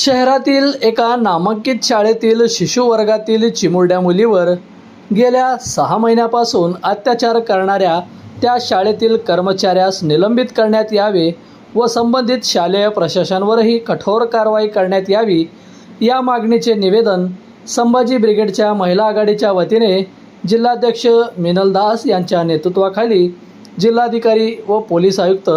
शहरातील एका नामांकित शाळेतील शिशुवर्गातील चिमुरड्या मुलीवर गेल्या सहा महिन्यापासून अत्याचार करणाऱ्या त्या शाळेतील कर्मचाऱ्यास निलंबित करण्यात यावे व संबंधित शालेय प्रशासनावरही कठोर कारवाई करण्यात यावी या मागणीचे निवेदन संभाजी ब्रिगेडच्या महिला आघाडीच्या वतीने जिल्हाध्यक्ष मिनल दास यांच्या नेतृत्वाखाली जिल्हाधिकारी व पोलीस आयुक्त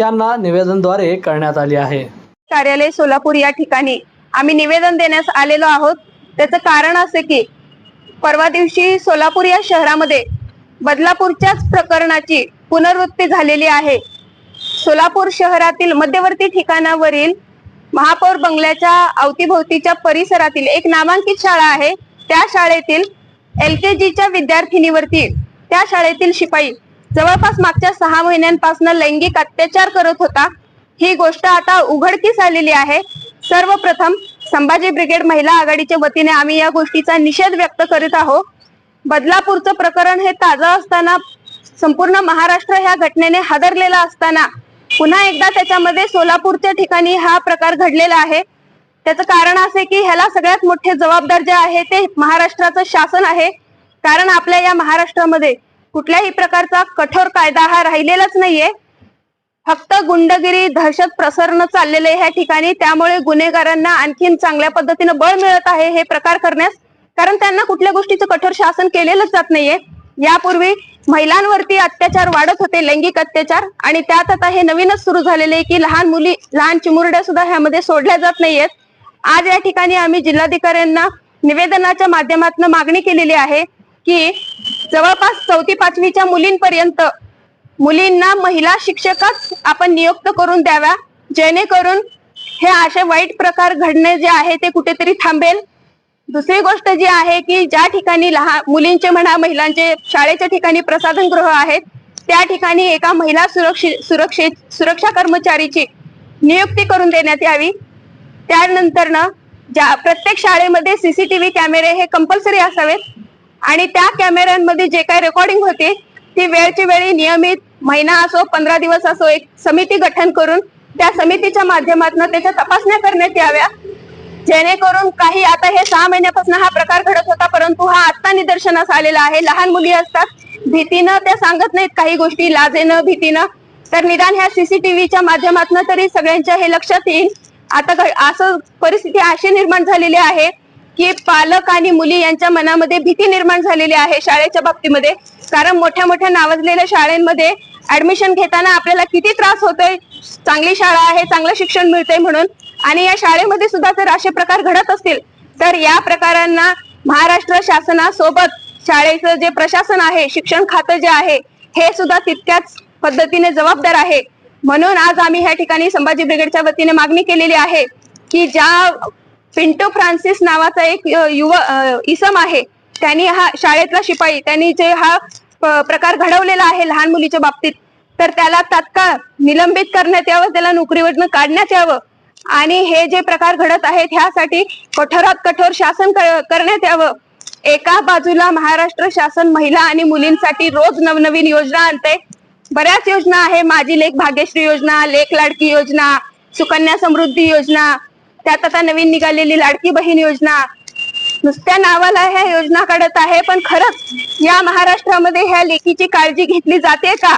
यांना निवेदनद्वारे करण्यात आले आहे. कार्यालय सोलापूर या ठिकाणी. आम्ही निवेदन देण्यास आलेलो आहोत. त्याचं कारण असे की परवा दिवशी सोलापूर या शहरामध्ये बदलापूरच्याच प्रकरणाची पुनर्वृत्ती झालेली आहे. सोलापूर शहरातील मध्यवर्ती ठिकाणावरील महापौर बंगल्याच्या अवतीभोवतीच्या परिसरातील एक नामांकित शाळा आहे. त्या शाळेतील एल के जीच्या विद्यार्थिनीवरती त्या शाळेतील शिपाई जवळपास मागच्या सहा महिन्यांपासून लैंगिक अत्याचार करत होता. ही गोष्ट आता उघडकीस आलेली आहे. सर्वप्रथम संभाजी ब्रिगेड महिला आघाडीच्या वतीने आम्ही या गोष्टीचा निषेध व्यक्त करीत आहोत. बदलापूरचं प्रकरण हे ताजं असताना संपूर्ण महाराष्ट्र ह्या घटनेने हादरलेला असताना पुन्हा एकदा त्याच्यामध्ये सोलापूरच्या ठिकाणी हा प्रकार घडलेला आहे. त्याचं कारण असे की ह्याला सगळ्यात मोठे जबाबदार जे आहे ते महाराष्ट्राचं शासन आहे. कारण आपल्या या महाराष्ट्रामध्ये कुठल्याही प्रकारचा कठोर कायदा हा राहिलेलाच नाहीये. फक्त गुंडगिरी दहशत प्रसरणं चाललेले ह्या ठिकाणी. त्यामुळे गुन्हेगारांना आणखीन चांगल्या पद्धतीनं बळ मिळत आहे हे प्रकार करण्यास. कारण त्यांना कुठल्या गोष्टीचं कठोर शासन केलेलंच जात नाहीये. यापूर्वी महिलांवरती अत्याचार वाढत होते लैंगिक अत्याचार. आणि त्यात आता हे नवीनच सुरू झालेले आहे की लहान मुली लहान चिमुरड्या सुद्धा ह्यामध्ये सोडल्या जात नाहीयेत. आज या ठिकाणी आम्ही जिल्हाधिकाऱ्यांना निवेदनाच्या माध्यमातून मागणी केलेली आहे की जवळपास चौथी पाचवीच्या मुलींपर्यंत मुलींना महिला शिक्षकच आपण नियुक्त करून द्याव्या. जेणेकरून हे असे वाईट प्रकार घडणे जे आहे ते कुठेतरी थांबेल. दुसरी गोष्ट जी आहे की ज्या ठिकाणी लहान मुलींचे म्हणा महिलांचे शाळेच्या ठिकाणी प्रसाधन गृह आहेत त्या ठिकाणी एका महिला सुरक्षि सुरक्षे सुरक्षा कर्मचारीची नियुक्ती करून देण्यात यावी. त्यानंतर ना ज्या प्रत्येक शाळेमध्ये सीसीटीव्ही कॅमेरे हे कंपल्सरी असावेत. आणि त्या कॅमेऱ्यांमध्ये जे काही रेकॉर्डिंग होते ती वेळची वेळी नियमित महिना असो पंधरा दिवस असो एक समिती गठन करून त्या समितीच्या माध्यमातून त्याच्या तपासण्या करण्यात याव्या. जेणेकरून काही आता हे सहा महिन्यापासून हा प्रकार घडत होता परंतु हा आता निदर्शनास आलेला आहे. लहान मुली असतात भीतीनं त्या सांगत नाहीत काही गोष्टी लाजेनं भीतीनं. तर निदान ह्या सीसीटीव्हीच्या माध्यमातून तरी सगळ्यांच्या हे लक्षात येईल. आता असं परिस्थिती अशी निर्माण झालेली आहे की पालक आणि मुली यांच्या मनामध्ये भीती निर्माण झालेली आहे शाळेच्या बाबतीमध्ये. कारण मोठ्या मोठ्या नावाजलेल्या शाळेमध्ये ऍडमिशन घेताना आपल्याला किती त्रास होतोय? चांगली शाळा आहे चांगलं शिक्षण मिळतंय म्हणून. आणि या शाळेमध्ये सुद्धा जर असे प्रकार घडत असतील तर या प्रकारांना महाराष्ट्र शासनासोबत शाळेचं जे प्रशासन आहे शिक्षण खातं जे आहे हे सुद्धा तितक्याच पद्धतीने जबाबदार आहे. म्हणून आज आम्ही ह्या ठिकाणी संभाजी ब्रिगेडच्या वतीने मागणी केलेली आहे की ज्या पिंटो फ्रान्सिस नावाचा एक युवा युव इसम आहे त्यांनी हा शाळेतला शिपाई त्यांनी जे हा प्रकार घडवलेला आहे लहान मुलीच्या बाबतीत. तर त्याला तात्काळ निलंबित करण्यात यावं त्याला नोकरीवरनं काढण्यात यावं. आणि हे जे प्रकार घडत आहेत ह्यासाठी कठोरात कठोर शासन करण्यात यावं. एका बाजूला महाराष्ट्र शासन महिला आणि मुलींसाठी रोज नवनवीन योजना आणते. बऱ्याच योजना आहे माझी लेख भाग्यश्री योजना लेख लाडकी योजना सुकन्या समृद्धी योजना त्यात आता नवीन निघालेली लाडकी बहीण योजना नुसत्या नावाला ह्या योजना काढत आहे पण खरंच या महाराष्ट्रामध्ये ह्या लेखीची काळजी घेतली जाते का?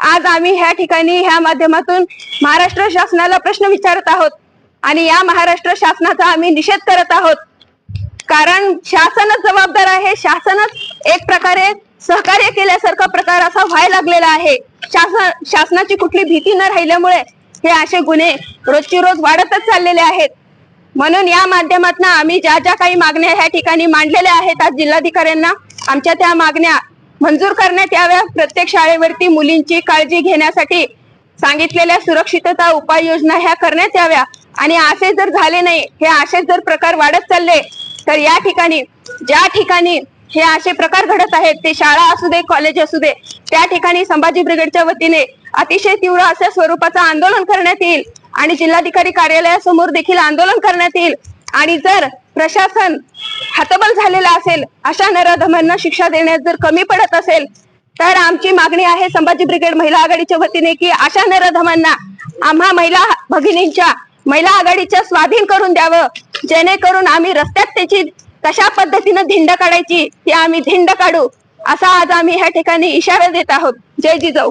आज आम्ही ह्या ठिकाणी ह्या माध्यमातून महाराष्ट्र शासनाला प्रश्न विचारत आहोत आणि या महाराष्ट्र शासनाचा आम्ही निषेध करत आहोत. कारण शासनच जबाबदार आहे शासनच एक प्रकारे सहकार्य केल्यासारखा प्रकार असा व्हायला लागलेला आहे. शासन शासनाची कुठली भीती न राहिल्यामुळे हे असे गुन्हे रोजची रोज वाढतच चाललेले आहेत. म्हणून या माध्यमातून आम्ही ज्या ज्या काही मागण्या ह्या ठिकाणी मांडलेल्या आहेत आज जिल्हाधिकाऱ्यांना आमच्या त्या मागण्या मंजूर करण्यात याव्या प्रत्येक शाळेवरती मुलींची काळजी घेण्यासाठी सांगितलेल्या सुरक्षितता उपाययोजना ह्या करण्यात याव्या. आणि असे जर झाले नाही हे असे जर प्रकार वाढत चालले तर या ठिकाणी ज्या ठिकाणी हे असे प्रकार घडत आहेत ते शाळा असू दे कॉलेज असू दे त्या ठिकाणी संभाजी ब्रिगेडच्या वतीने अतिशय तीव्र अशा स्वरूपाचं आंदोलन करण्यात येईल. आणि जिल्हाधिकारी कार्यालयासमोर देखील आंदोलन करण्यात येईल. आणि जर प्रशासन हतबल झालेला असेल अशा नराधमांना शिक्षा देण्यात जर कमी पडत असेल तर आमची मागणी आहे संभाजी ब्रिगेड महिला आघाडीच्या वतीने की अशा नराधमांना आम्हा महिला भगिनींच्या महिला आघाडीच्या स्वाधीन करून द्यावं. जेणेकरून आम्ही रस्त्यात त्याची कशा पद्धतीनं धिंड काढायची ती आम्ही धिंड काढू असा आज आम्ही ह्या ठिकाणी इशारा देत आहोत. जय जिजाऊ.